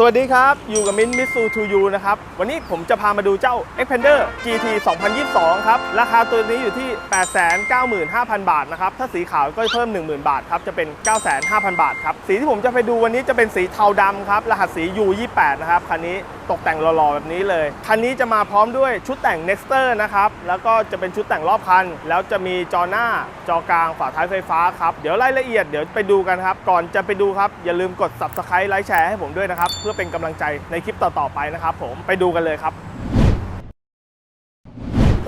สวัสดีครับ อยู่กับมินมิสูทูยูนะครับ วันนี้ผมจะพามาดูเจ้า Xpander GT 2022 ครับ ราคาตัวนี้อยู่ที่ 895,000 บาทนะครับ ถ้าสีขาวก็เพิ่ม 10,000 บาทครับ จะเป็น 9,500บาทครับ สีที่ผมจะไปดูวันนี้จะเป็นสีเทาดำครับ รหัสสี U28 นะครับ คันนี้ ตกแต่งหล่อๆแบบนี้เลย คันนี้จะมาพร้อมด้วยชุดแต่ง Nexter นะครับ แล้วก็จะเป็นชุดแต่งรอบคัน แล้วจะมีจอหน้า จอกลาง ฝาท้ายไฟฟ้าครับ เดี๋ยวรายละเอียดเดี๋ยวไปดูกันครับ ก่อนจะไปดูครับ อย่าลืมกด subscribe ไลค์แชร์ให้ผมด้วยนะครับ เพื่อเป็นกำลังใจในคลิปต่อๆไปนะครับผม ไปดูกันเลยครับ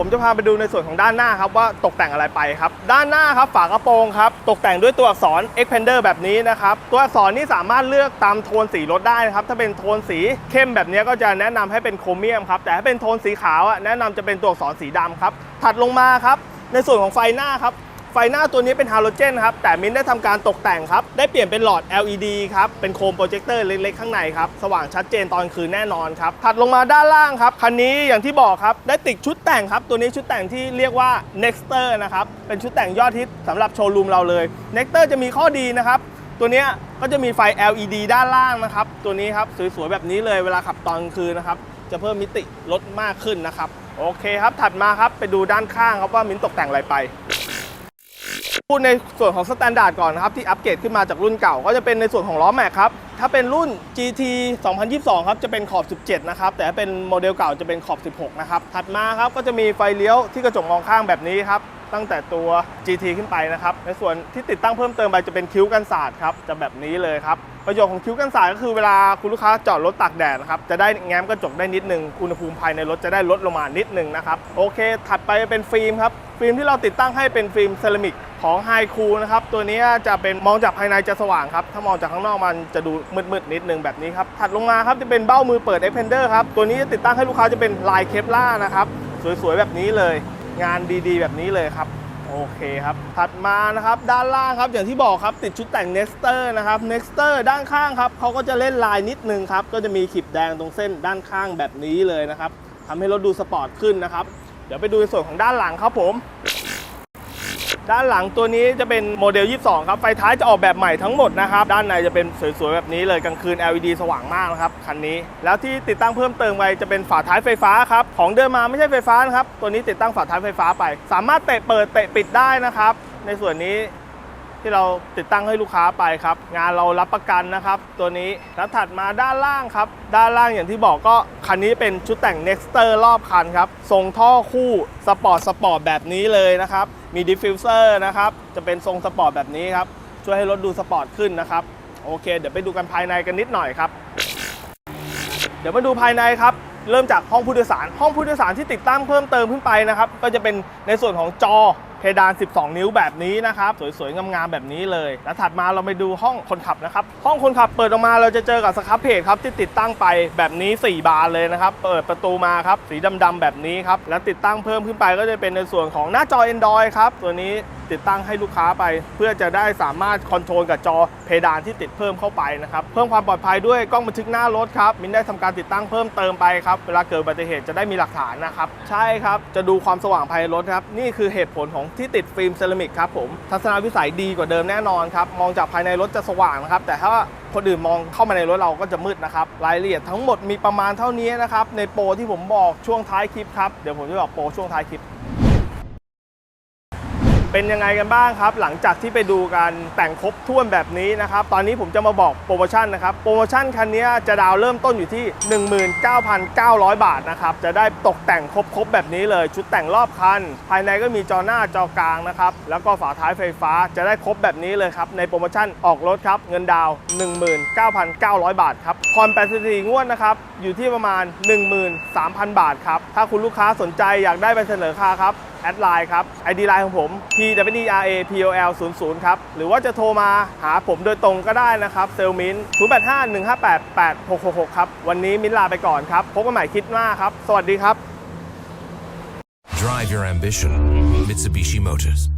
ผมจะพาไปดูในส่วนของด้านหน้าครับว่าตกแต่งอะไรไปครับ ด้านหน้าครับฝากระโปรงครับตกแต่งด้วยตัวอักษร Xpander แบบนี้นะครับตัวอักษรนี่สามารถเลือกตามโทนสีรถได้นะครับถ้าเป็นโทนสีเข้มแบบนี้ก็จะแนะนำให้เป็นโครเมียมครับแต่ถ้าเป็นโทนสีขาวอะแนะนำจะเป็นตัวอักษรสีดำครับถัดลงมาครับในส่วนของไฟหน้าครับ ไฟหน้าตัวนี้เป็นฮาโลเจนครับ แต่มินได้ทำการตกแต่งครับ ได้เปลี่ยนเป็นหลอด LED ครับ เป็นโคมโปรเจคเตอร์เล็กๆ ข้างในครับ สว่างชัดเจนตอนคืนแน่นอนครับ ถัดลงมาด้านล่างครับ คันนี้อย่างที่บอกครับ ได้ติดชุดแต่งครับ ตัวนี้ชุดแต่งที่เรียกว่า Nexter นะครับ เป็นชุดแต่งยอดฮิตสำหรับโชว์รูมเราเลย Nexter จะมีข้อดีนะครับ ตัวนี้ก็จะมีไฟ LED ด้านล่างนะครับ ตัวนี้ครับสวยๆแบบนี้เลยเวลาขับตอนคืนนะครับ จะเพิ่มมิติรถมากขึ้นนะครับ โอเคครับ ถัดมาครับ ไปดูด้านข้างครับว่ามินตกแต่งอะไรไป พูดในส่วนของสแตนดาร์ดก่อนนะครับที่อัปเกรดขึ้นมาจากรุ่นเก่า ก็จะเป็นในส่วนของล้อแม็กครับถ้าเป็นรุ่น GT 2022 ครับจะเป็นขอบ 17 นะครับ แต่ถ้าเป็นโมเดลเก่าจะเป็นขอบ 16 นะครับ ถัดมาครับก็จะมีไฟเลี้ยวที่กระจกมองข้างแบบนี้ครับ ตั้งแต่ตัว GT ขึ้นไปนะครับ ในส่วนที่ติดตั้งเพิ่มเติมไปจะเป็นคิ้วกันศาสตร์ครับ จะแบบนี้เลยครับ ประโยชน์ของคิ้วกันศาสตร์ก็คือเวลาคุณลูกค้าจอดรถตากแดดนะครับ จะได้แง้มกระจกได้นิดนึง อุณหภูมิภายในรถจะได้ลดลงมานิดนึงนะครับ โอเค ถัดไปเป็นฟิล์มครับ ฟิล์มที่เราติดตั้งให้เป็นฟิล์มเซรามิกของไฮคูนะครับ ตัวนี้จะเป็นมองจากภายในจะสว่างครับ ถ้ามองจากข้างนอกมันจะดูมืดๆนิดนึงแบบนี้ครับ ถัดลงมาครับจะเป็นเบ้ามือเปิด Xpander ครับ ตัวนี้จะติดตั้งให้ลูกค้าจะเป็นลายเคปล่านะครับ สวยๆแบบนี้เลย งานดีๆ แบบนี้เลยครับ โอเคครับ ถัดมานะครับด้านล่างครับอย่างที่บอกครับติดชุดแต่ง Nexter นะครับ Nexter ด้านข้างครับเขาก็จะเล่นลายนิดนึงครับ ก็จะมีขีดแดงตรงเส้นด้านข้างแบบนี้เลยนะครับทำให้รถดูสปอร์ตขึ้นนะครับ เดี๋ยวไปดูในส่วนของด้านหลังครับผม ด้านหลังตัวนี้จะเป็นโมเดล 22 ครับ ไฟท้ายจะออกแบบใหม่ทั้งหมดนะครับ ด้านในจะเป็นสวยๆ แบบนี้เลยกลางคืน LED สว่างมากนะครับ คันนี้ แล้วที่ติดตั้งเพิ่มเติมไปจะเป็นฝาท้ายไฟฟ้าครับ ของเดิมมาไม่ใช่ไฟฟ้านะครับ ตัวนี้ติดตั้งฝาท้ายไฟฟ้าไป สามารถเตะเปิดเตะปิดได้นะครับ ในส่วนนี้ ที่เราติดตั้งให้ลูกค้าไปครับ งานเรารับประกันนะครับ ตัวนี้แล้วถัดมาด้านล่างครับ ด้านล่างอย่างที่บอกก็คันนี้เป็นชุดแต่ง Nexter รอบคันครับทรงท่อคู่สปอร์ตสปอร์ตแบบนี้เลยนะครับ มีดิฟฟิวเซอร์นะครับจะเป็นทรงสปอร์ตแบบนี้ครับช่วยให้รถดูสปอร์ตขึ้นนะครับโอเค เดี๋ยวไปดูกันภายในกันนิดหน่อยครับ เดี๋ยวมาดูภายในครับเริ่มจากห้องผู้โดยสาร ห้องผู้โดยสารที่ติดตั้งเพิ่มเติมขึ้นไปนะครับ ก็จะเป็นในส่วนของจอ เพดาน 12 นิ้วแบบนี้นะครับ สวยๆ งามๆ แบบนี้เลย แล้วถัดมาเราไปดูห้องคนขับนะครับ ห้องคนขับเปิดออกมาเราจะเจอกับสครับเพจครับที่ติดตั้งไปแบบนี้ 4 บานเลยนะครับ เปิดประตูมาครับ สีดำๆแบบนี้ครับ แล้วติดตั้งเพิ่มขึ้นไปก็จะเป็นในส่วนของหน้าจอ Android ครับ ตัวนี้ ติดตั้งให้ลูกค้าไป เพื่อจะได้สามารถคอนโทรลกับจอเพดานที่ติดเพิ่มเข้าไปนะครับเพิ่มความปลอดภัยด้วยกล้องบันทึกหน้ารถครับมินได้ทำการติดตั้งเพิ่มเติมไปครับเวลาเกิดอุบัติเหตุจะได้มีหลักฐานนะครับใช่ครับจะดูความสว่างภายในรถครับนี่คือเหตุผลของที่ติดฟิล์มเซรามิกครับผมทัศนวิสัยดีกว่าเดิมแน่นอนครับมองจากภายในรถจะสว่างนะครับแต่ถ้าคนอื่นมองเข้ามาในรถเราก็จะมืดนะครับ รายละเอียดทั้งหมดมีประมาณเท่านี้นะครับ ในโปรที่ผมบอกช่วงท้ายคลิปครับ เดี๋ยวผมจะบอกโปรช่วงท้ายคลิป เป็นยังไงกันบ้างครับ หลังจากที่ไปดูการแต่งครบถ้วนแบบนี้นะครับ ตอนนี้ผมจะมาบอกโปรโมชั่นนะครับ โปรโมชั่นคันนี้จะดาวเริ่มต้นอยู่ที่ 19,900 บาทนะครับ จะได้ตกแต่งครบๆแบบนี้เลย ชุดแต่งรอบคัน ภายในก็มีจอหน้าจอกลางนะครับ แล้วก็ฝาท้ายไฟฟ้าจะได้ครบแบบนี้เลยครับ ในโปรโมชั่นออกรถครับ เงินดาว 19,900 บาทครับ ผ่อน 84 งวดนะครับ อยู่ที่ประมาณ 13,000 บาทครับ ถ้าคุณลูกค้าสนใจอยากได้ใบเสนอค่าครับ แอดไลน์ครับ ID ไลน์ของผม p w e r a p o l 0 0ครับ หรือว่าจะโทรมาหาผมโดยตรงก็ได้นะครับ เซลมิน0 8 5 1 5 8 8 6 6 6 ครับ วันนี้มินลาไปก่อนครับ พบกันใหม่คลิดหน้าครับ สวัสดีครับ Drive your ambition. Mitsubishi Motors.